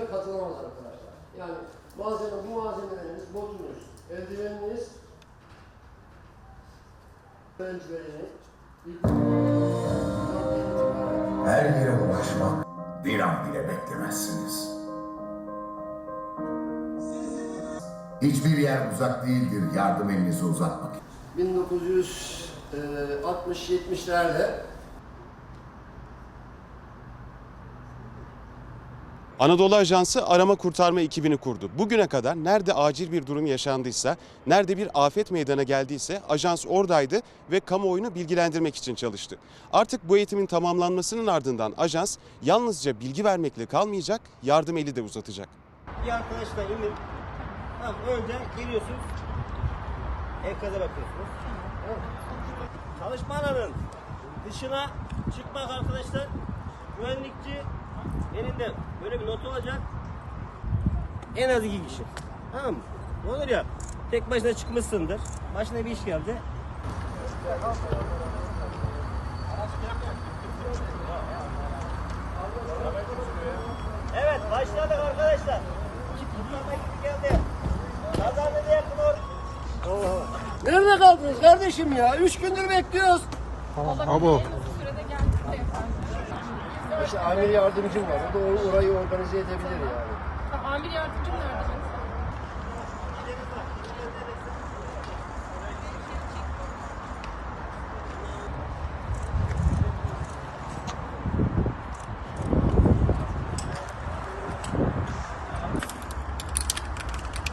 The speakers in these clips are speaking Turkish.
eğitime katılamaz arkadaşlar. Yani malzeme, bu malzemeleriniz, botunuz, eldiveniniz, öğrencilerini Her yere ulaşmak bir an bile beklemezsiniz. Hiçbir yer uzak değildir yardım elinizi uzatmak için. 1960-70'lerde Anadolu Ajansı arama kurtarma ekibini kurdu. Bugüne kadar nerede acil bir durum yaşandıysa, nerede bir afet meydana geldiyse ajans oradaydı ve kamuoyunu bilgilendirmek için çalıştı. Artık bu eğitimin tamamlanmasının ardından ajans yalnızca bilgi vermekle kalmayacak, yardım eli de uzatacak. Bir arkadaşla indim. Tamam önce geliyorsunuz. Enkaza bakıyorsunuz. Çalışma alanının dışına çıkmak arkadaşlar. Güvenlikçi elinde böyle bir not olacak. En az iki kişi. Tamam mı? Ne olur ya tek başına çıkmışsındır. Başına bir iş geldi. Evet başladık arkadaşlar. Kurtarma ekibi geldi. Yakın or. Nerede kaldınız kardeşim ya? Üç gündür bekliyoruz. İşte amir yardımcım var. O da or- orayı organize edebilir yani. Amir yardımcım nerede benim?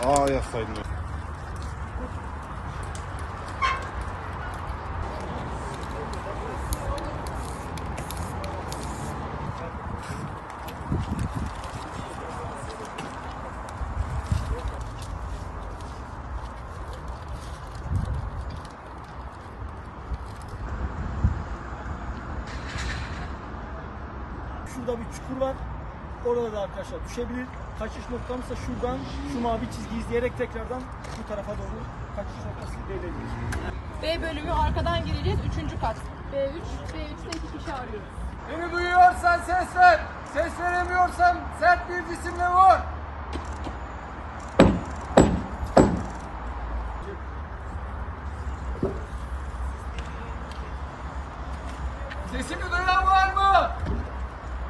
Aa yazsaydın. Şurada bir çukur var. Orada da arkadaşlar düşebilir. Kaçış noktamızsa şuradan şu mavi çizgiyi izleyerek tekrardan bu tarafa doğru kaçış noktası belirleyeceğiz. B bölümü arkadan gireceğiz. Üçüncü kat. B3, B3'te iki kişi arıyoruz. Beni duyuyorsan ses ver. Ses veremiyorsan sert bir cisimle vur.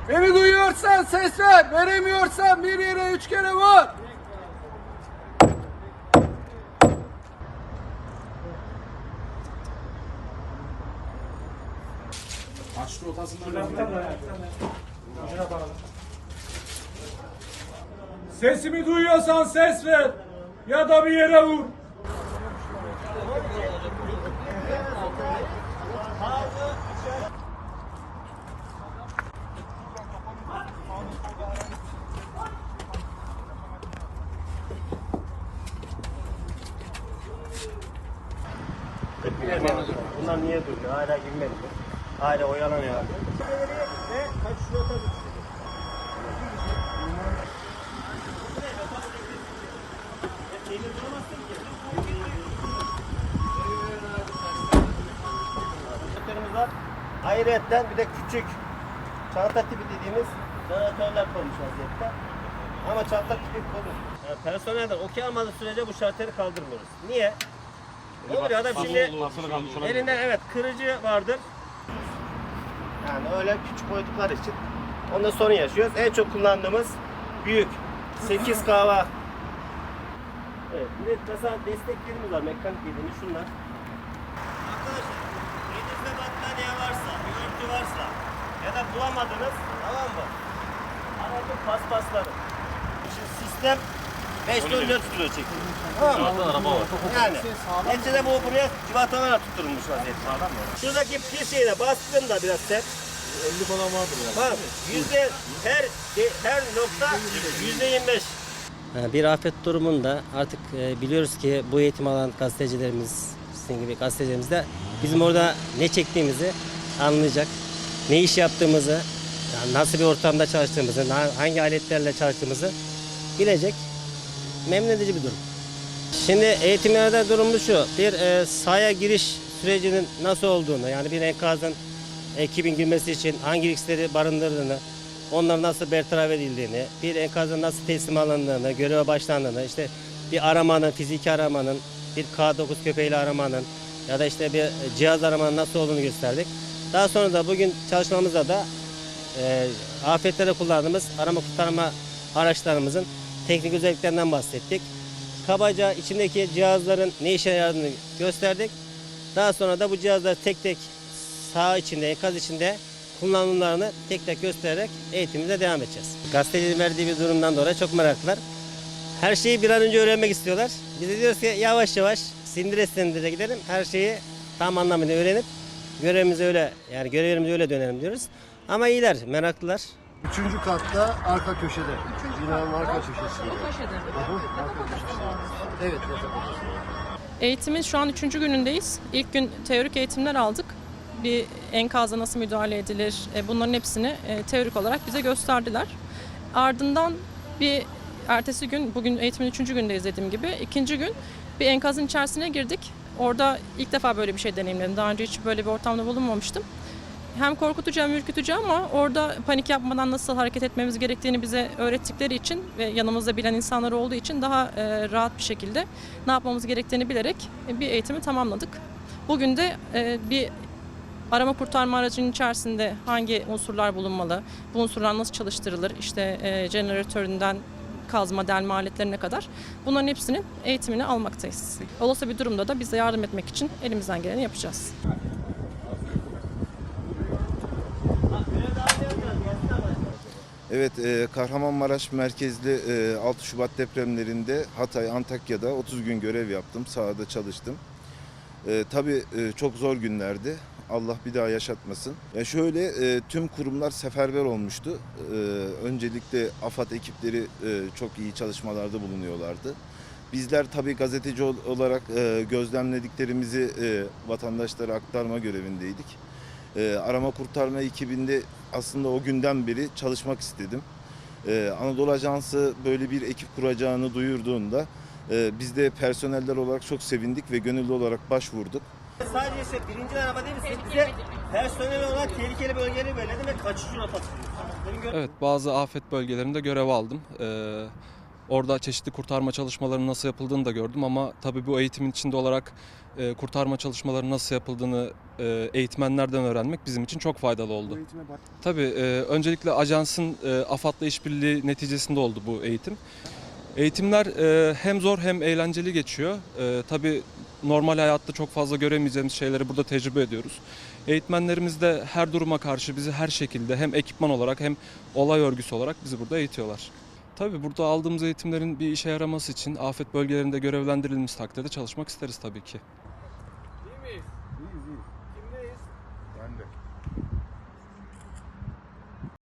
Beni duyuyorsan ses ver. Veremiyorsan bir yere üç kere vur. Sesimi duyuyorsan ses ver. Ya da bir yere vur. Bunlar niye duruyor? Hala girmedi. Hala oyalanıyor. Ve notası düşecek. Jeneratörümüz var. Ayrıyetten bir de küçük çanta tipi dediğimiz jeneratörler konmuş vaziyette. Ama çanta tipi konu. Yani personelden okey almadığı sürece bu şartları kaldırmıyoruz. Niye? Olur ya adam şimdi elinde evet kırıcı vardır. Yani öyle küçük boyutluklar için. Onda sorun yaşıyoruz. En çok kullandığımız büyük 8 kahva. Evet, bir de mesela desteklerimiz var mekanik dediğimiz şunlar. Arkadaşlar elinizde battaniye varsa, örtü varsa ya da bulamadınız tamam mı? Aracın paspasları. Şimdi sistem 5 ton 4 kilo çekiyor. Tamam mı? araba var. Yani. Neticede bu buraya civatalarla tutturulmuş vaziyette. Şuradaki pil şeyine bastığında biraz sert. 50 falan vardır yani. Var. Yüzde her her nokta yüzde 25. Ee, Bir afet durumunda artık e, biliyoruz ki bu eğitim alan gazetecilerimiz, sizin gibi gazetecilerimiz de bizim orada ne çektiğimizi anlayacak. Ne iş yaptığımızı, nasıl bir ortamda çalıştığımızı, hangi aletlerle çalıştığımızı bilecek. Memnun edici bir durum. Şimdi eğitimlerde durumumuz şu. Bir e, sahaya giriş sürecinin nasıl olduğunu, yani bir enkazın ekibin girmesi için hangi riskleri barındırdığını, onların nasıl bertaraf edildiğini, bir enkazın nasıl teslim alındığını, göreve başlandığını, işte bir aramanın, fiziki aramanın, bir K9 köpeğiyle aramanın ya da işte bir cihaz aramanın nasıl olduğunu gösterdik. Daha sonra da bugün çalışmamızda da e, afetlerde kullandığımız arama kurtarma araçlarımızın teknik özelliklerinden bahsettik. Kabaca içindeki cihazların ne işe yaradığını gösterdik. Daha sonra da bu cihazları tek tek sağ içinde, enkaz içinde kullanımlarını tek tek göstererek eğitimimize devam edeceğiz. Gazetecinin verdiği bir durumdan dolayı çok meraklılar. Her şeyi bir an önce öğrenmek istiyorlar. Biz de diyoruz ki yavaş yavaş sindire sindire gidelim. Her şeyi tam anlamıyla öğrenip görevimize öyle yani görevimize öyle dönelim diyoruz. Ama iyiler, meraklılar. Üçüncü katta arka köşede. Binanın arka köşesinde. Köşede. Hı hı, arka köşesinde. Evet, yatak. Eğitimin şu an üçüncü günündeyiz. İlk gün teorik eğitimler aldık. Bir enkaza nasıl müdahale edilir e, bunların hepsini e, teorik olarak bize gösterdiler. Ardından bir ertesi gün, bugün eğitimin üçüncü gündeyiz dediğim gibi. ikinci gün bir enkazın içerisine girdik. Orada ilk defa böyle bir şey deneyimledim. Daha önce hiç böyle bir ortamda bulunmamıştım. Hem korkutucu hem ürkütücü ama orada panik yapmadan nasıl hareket etmemiz gerektiğini bize öğrettikleri için ve yanımızda bilen insanlar olduğu için daha e, rahat bir şekilde ne yapmamız gerektiğini bilerek e, bir eğitimi tamamladık. Bugün de e, bir arama kurtarma aracının içerisinde hangi unsurlar bulunmalı, bu unsurlar nasıl çalıştırılır, işte e, jeneratöründen kazma, delme aletlerine kadar bunların hepsinin eğitimini almaktayız. Olası bir durumda da bize yardım etmek için elimizden geleni yapacağız. Evet, e, Kahramanmaraş merkezli e, 6 Şubat depremlerinde Hatay, Antakya'da 30 gün görev yaptım. Sahada çalıştım. E, tabii e, çok zor günlerdi. Allah bir daha yaşatmasın. Ya şöyle e, tüm kurumlar seferber olmuştu. E, öncelikle AFAD ekipleri e, çok iyi çalışmalarda bulunuyorlardı. Bizler tabii gazeteci ol- olarak e, gözlemlediklerimizi e, vatandaşlara aktarma görevindeydik. E, arama kurtarma ekibinde aslında o günden beri çalışmak istedim. Ee, Anadolu Ajansı böyle bir ekip kuracağını duyurduğunda e, biz de personeller olarak çok sevindik ve gönüllü olarak başvurduk. Sadece işte birinci araba değil mi? Bize personel olarak tehlikeli bölgeleri belirledi ve. Benim gö- Evet bazı afet bölgelerinde görev aldım. Ee, orada çeşitli kurtarma çalışmalarının nasıl yapıldığını da gördüm ama tabii bu eğitimin içinde olarak e, kurtarma çalışmalarının nasıl yapıldığını e, eğitmenlerden öğrenmek bizim için çok faydalı oldu. Tabii e, öncelikle ajansın e, AFAD'la işbirliği neticesinde oldu bu eğitim. Eğitimler e, hem zor hem eğlenceli geçiyor. E, tabii normal hayatta çok fazla göremeyeceğimiz şeyleri burada tecrübe ediyoruz. Eğitmenlerimiz de her duruma karşı bizi her şekilde hem ekipman olarak hem olay örgüsü olarak bizi burada eğitiyorlar. Tabii burada aldığımız eğitimlerin bir işe yaraması için afet bölgelerinde görevlendirildiğimiz takdirde çalışmak isteriz tabii ki.